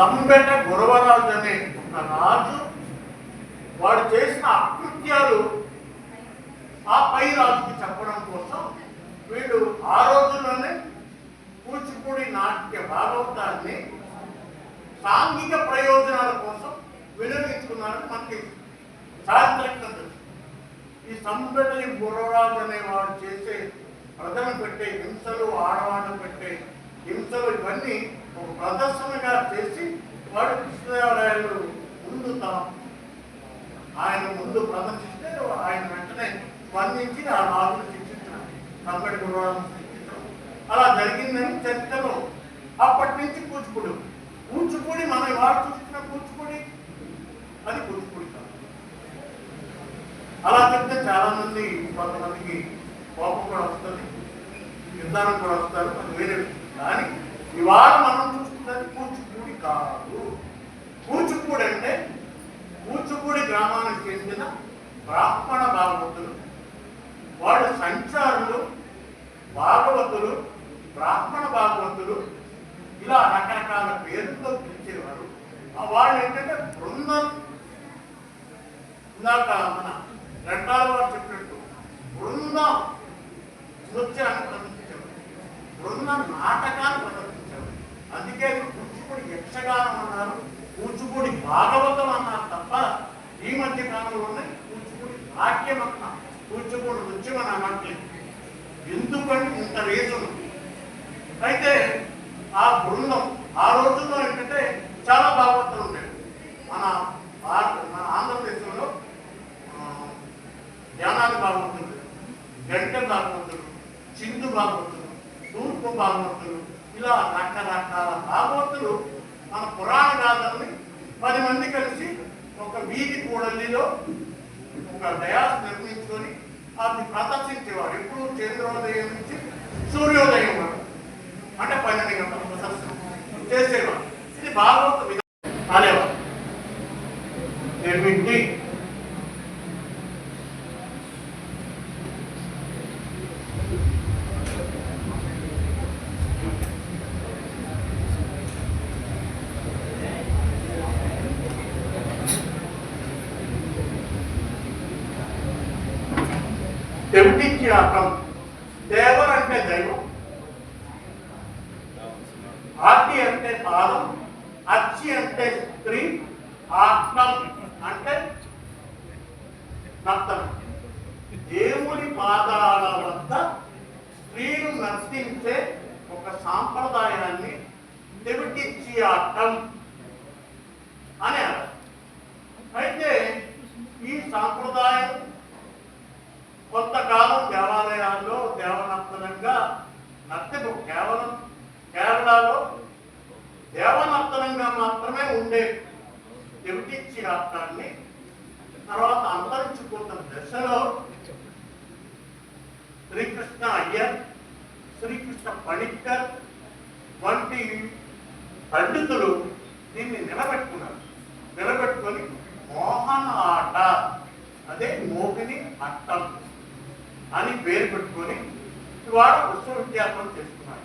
సంబెట గురవరాజు అనే ఒక రాజు వాడు చేసిన అకృత్యాలు ఆ పై రాజుకి చెప్పడం కోసం వీళ్ళు ఆ రోజుల్లోనే కూచిపూడి నాట్య భాగవతాన్ని సాంఘిక ప్రయోజనాల కోసం వినియోగించుకున్నారని మనకి చారిత్రకంగా తెలుసు. ఈ సంబెటని గురవరాజు అనేవాడు చేసే ప్రజలు పెట్టే హింసలు ఆడవాళ్ళు పెట్టే హింసలు ఇవన్నీ ఒక ప్రదర్శనగా చేసి వాడు కృష్ణదేవరాయలు ముందు తా- ఆయన ముందు ప్రదర్శిస్తే ఆయన వెంటనే స్పందించి ఆ రాజును శిక్షించడం. సంబడి గుర్రాలను శిక్షించడం. అలా జరిగిందని చరిత్రలో అప్పటి నుంచి కూచిపూడి కూచిపూడి మనం ఇవాళ చూసిన కూచిపూడి అది కూచిపూడి కాదు. అలా చెప్తే చాలా మంది కొంతమందికి కోపం కూడా వస్తుంది నిర్ధారణ కూడా వస్తారు అది వేరే కానీ ఇవాళ మనం కాదు. కూచిపూడి అంటే కూచిపూడి గ్రామానికి చెందిన బ్రాహ్మణ భాగవతులు. వాళ్ళు సంచారులు భాగవతులు బ్రాహ్మణ భాగవతులు. ఇలా రకరకాల పేర్లతో పిలిచేవారు. వాళ్ళు ఏంటంటే బృందం. ఇందాక మన రెండాల వారు చెప్పినట్టు బృందం నృత్యాన్ని ప్రదర్శించేవారు. బృందం నాటకాన్ని ప్రదర్శించేవారు. అందుకే కూచిపూడి యక్షగానం అన్నారు కూచిపూడి భాగవతం అన్నారు తప్ప ఈ మధ్య కాలంలోనే కూచిపూడి వాక్యం అన్నా కూచిపూడి నృత్యం అని అనట్లేదు ఎందుకంటే ఇంత రీజన్ అయితే ఆ బృందం ఆ రోజుల్లో ఏంటంటే చాలా భాగవతాలు ఉండేవి. మన భారత మన ఆంధ్రప్రదేశ్లో ధ్యానాది భాగవతులు గంట భాగవతులు చిందు భాగవతులు తూర్పు భాగవతులు ఇలా రకరకాల భాగవతులు మన పురాణ గాథల్ని పది మంది కలిసి ఒక వీధి కూడలిలో ఒక డయాస్ నిర్మించుకొని అది ప్రదర్శించేవారు. ఎప్పుడు? చంద్రోదయం నుంచి సూర్యోదయం వరకు. అంటే పన్నెండు గంటల ప్రదర్శన చేసేవాడు ఇది భాగవత విధానం. నిర్మించి తెవిటించి అర్థం దేవర్ అంటే దైవం. ఆర్తి అంటే పాదం అచ్చి అంటే స్త్రీ ఆత్మం అంటే నర్తనం. దేవుని పాదాల వద్ద స్త్రీలు నర్తించే ఒక సాంప్రదాయాన్ని తెవిటిచ్చి ఆటం అని అర్థం. అయితే ఈ సాంప్రదాయం శ్రీకృష్ణ అయ్యర్ శ్రీకృష్ణ పణిక్కర్ వంటి పండితులు దీన్ని నిలబెట్టుకున్నారు. నిలబెట్టుకొని మోహన ఆట అదే మోహిని అట్టం అని పేరు పెట్టుకొని ఇవాళ విశ్వవిద్యాలయం చేస్తున్నారు.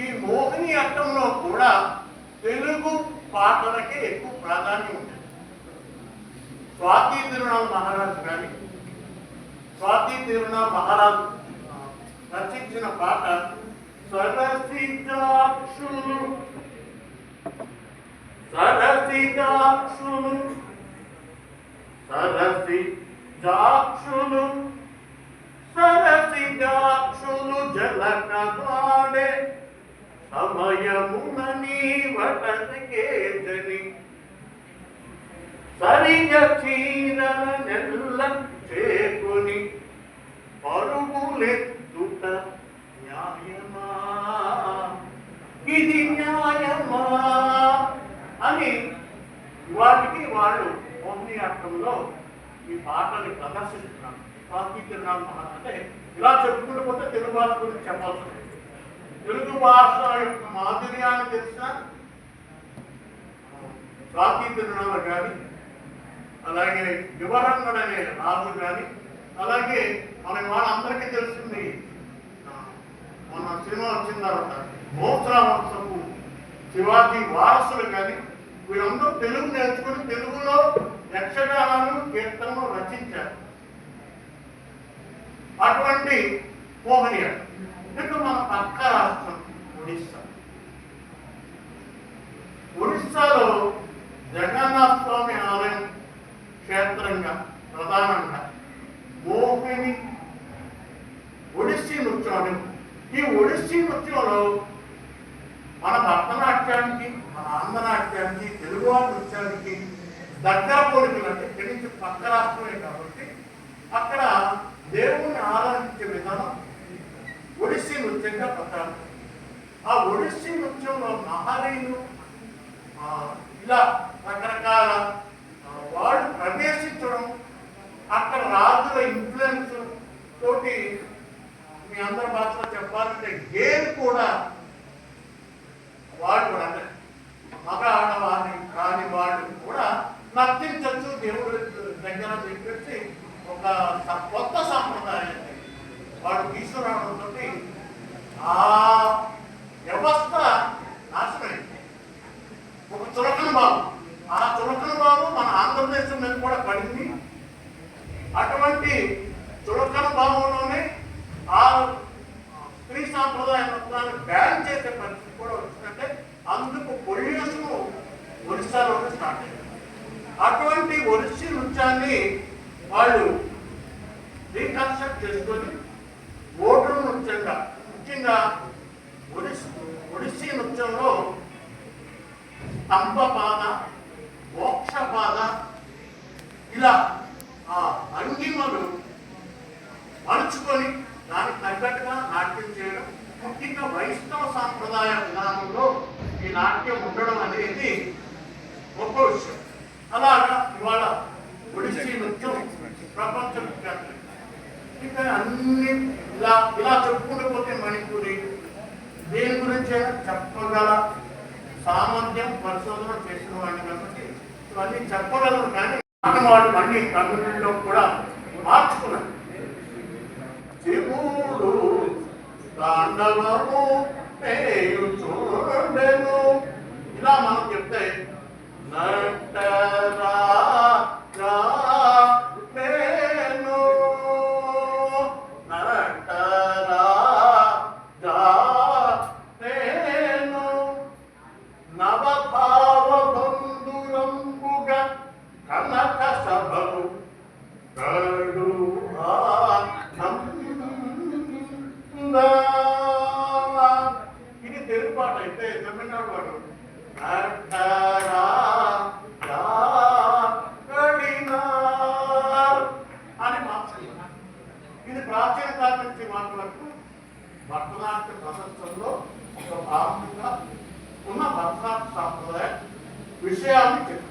ఈ మోహిని అట్టంలో కూడా తెలుగు పాటలకే ఎక్కువ ప్రాధాన్యం ఉంటుంది స్వాతి తిరునాల్ మహారాజు కానీ స్వాతి తిరునాల్ మహారాజు రచించిన పాట సరసిజాక్షులు సరసిజాక్షులు సరసి జాక్షులు సరసి జాక్షులు జలకవాడే సమయమున నీ వటకేజని సరిగ చీరల నెల్ల చేకుని పరుగులెత్తుట ఇది న్యాయమా? అని వాటికి వాళ్ళు మోహిని అర్థంలో ఈ పాటని ప్రదర్శిస్తున్నారు. స్వాతి అంటే ఇలా చెప్పుకుంటూ పోతే తెలుగు భాష గురించి చెప్పాల్సి తెలుగు భాష యొక్క మాధుర్యాన్ని తెలిసిన స్వాతి తిరునాళ్ళు కానీ అలాగే యువరంగడు అనే రాజు కానీ అలాగే మన వాళ్ళందరికీ తెలుస్తుంది వచ్చిన తర్వాత మోత్రావంశపు శివాజీ వారసులు కానీ వీరందరూ తెలుగు నేర్చుకుని తెలుగులో యక్షగానాలు కీర్తనలు రచించారు. అటువంటి మోహనీయుడు ఇక మన పక్క రాష్ట్రం ఒడిస్సా ఒడిస్సాలో జగన్నాథ స్వామి ఆలయం క్షేత్రంగా ప్రధానంగా మోహిని ఒడిస్సీ నృత్యం అని ఉంది. ఈ ఒడిస్సీ నృత్యంలో మన భరతనాట్యానికి మన ఆంధ్రనాట్యానికి తెలుగు నృత్యానికి దగ్గర పోలికలు అంటే ఇక్కడి నుంచి పక్క రాష్ట్రమే కాబట్టి అక్కడ దేవుణ్ణి ఆరాధించే విధానం ఒడిస్సీ నృత్యంగా ప్రకారం ఆ ఒడిస్సీ నృత్యంలో మహనీయులు ఇలా రకరకాల వాళ్ళు ప్రవేశించడం అక్కడ రాజుల ఇన్ఫ్లుయెన్స్ తోటి మీ అందరి భాషలో చెప్పాలంటే గేమ్ కూడా వాడు కూడా మగ ఆడవాని కాని వాడు కూడా నర్తించచ్చు దేవుడు దగ్గర చెప్పేసి ఒక కొత్త సాంప్రదాయాన్ని వాడు తీసుకురావడంతో ఆ వ్యవస్థ నాశనమైంది ఒక చులకన బాబు ఆ చులకన బాబు మన ఆంధ్రప్రదేశ్ మీద కూడా పడింది అటువంటి చులకన భావంలోనే ఆ స్త్రీ సాంప్రదాయ మొత్తాన్ని బ్యాన్ చేసే పరిస్థితి కూడా వచ్చిందంటే అందుకు పొల్యూషన్ ఒరిస్సాలోనే స్టార్ట్ అయింది అటువంటి ఒరిస్సీ నృత్యాన్ని వాళ్ళు రీకన్స్ట్రక్ట్ చేసుకొని ఓటు నృత్యంగా ముఖ్యంగా ఒడిస్సీ ఒడిస్సీ నృత్యంలో స్తంభపాద మోక్షపాద ఇలా ఆ అంగిమలు మలుచుకొని దానికి తగ్గట్టుగా నాట్యం చేయడం ముఖ్యంగా వైష్ణవ సాంప్రదాయ విధానంలో ఈ నాట్యం ఉండడం అనేది గొప్ప విషయం అలాగా ఇవాళ ఒడిస్సీ నృత్యం ప్రపంచ విఖ్యాతం ఇంకా అన్ని ఇలా ఇలా చెప్పుకుంటూ పోతే మణిపూరి దేని గురించి అయినా చెప్పగల సామర్థ్యం పరిశోధన చేసిన వాడిని కాబట్టి ఇవన్నీ చెప్పగలరు కానీ వాడు అన్ని కమ్యూనిటీలో కూడా మార్చుకున్నారు. శివుడు తాండవము పేరు చూడెను ఇలా మనం చెప్తే భరతనాట్య ప్రపంచంలో ఒక భాగంగా ఉన్న భరతనాట్య సాంప్రదాయ విషయాన్ని చెప్పారు.